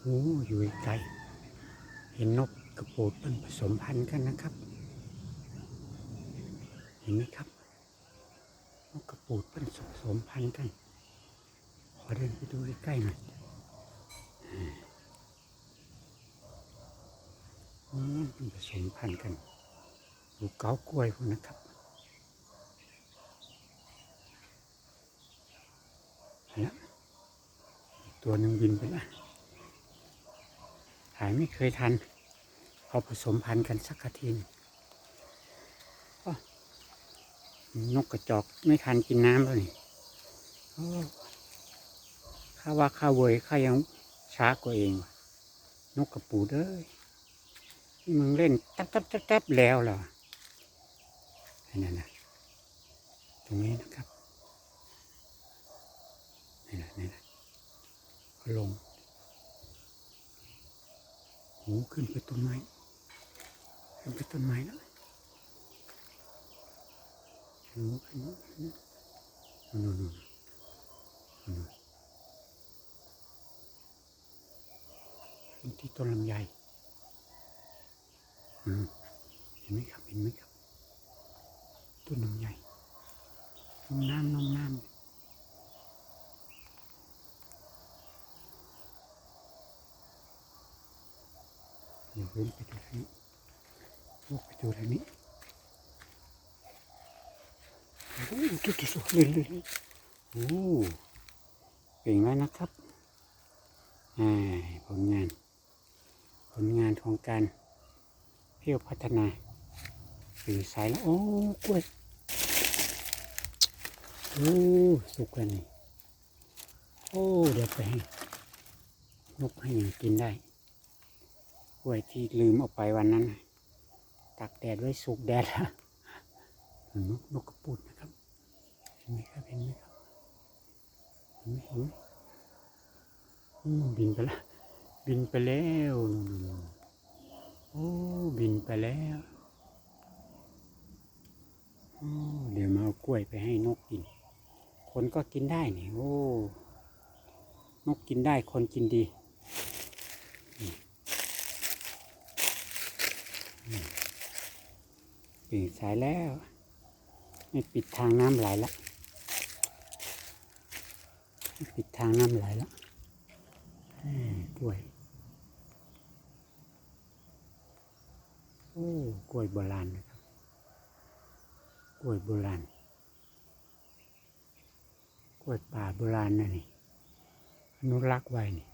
โอ้อยู่ไกล เห็นนกกระปูดมันผสมพันธุ์กันนะครับ เห็นไหมครับ นกกระปูดมันผสมพันธุ์กัน ขอเดินไปดูใกล้ๆหน่อยอืมมันผสมพันธุ์กัน ดูเกากล้วยพวกนะครับตัวหนึ่งบินไปแล้ว หายไม่เคยทันพอผสมพันธุ์กันสักทีนนกกระจอกไม่ทันกินน้ำแล้วนี่ข้าว่าข้าเวยข้ายังช้ากว่าเอง นกกระปูเด้ยมึงเล่นแต๊บแต๊บแต๊บแต๊บแล้วเหรอนั่นนะตรงนี้นะครับนี่นะนี่นะลง โอ้ขึ้นไปต้นไม้ขึ้นไปต้นไม้แล้วโอ้ขึ้นนู่นนู่นนู่นนู่นขึ้นที่ต้นลำไยเห็นไหมครับ เห็นไหมครับ ต้นลำไยนมน้ำน้ำ เดี๋ยวเว้นไปดูทางนี้ลูกไปดูทางนี้โอ้โหจุดสุดเลยเลยเลยโอ้เก่งแล้วนะครับผลงาน ผลงานของการเที่ยวพัฒนาสื่อสายแล้ว โอ้กล้วยโอ้สุกแล้วนี่ โอ้ เดี๋ยวไปให้นกให้มันกินได้ กล้วยที่ลืมเอาไปวันนั้นตากแดดไว้สุกแดดแล้วนกนกกระปุดนะครับเห็นไหมครับเห็นไหมครับเห็นไหมเห็นไหมบินไปแล้วบินไปแล้วโอ้บินไปแล้วเดี๋ยวมาเอากล้วยไปให้นกกิน คนก็กินได้นี่โอ้นกกินได้คนกินดี ปลี่ยนสายแล้ว ไม่ปิดทางน้ำไหลละไม่ปิดทางน้ำไหลละอืมกล้วยโอ้กล้วยโบราณนะครับกล้วยโบราณกล้วยป่าโบราณนะนี่อนุรักษ์ไว้นี่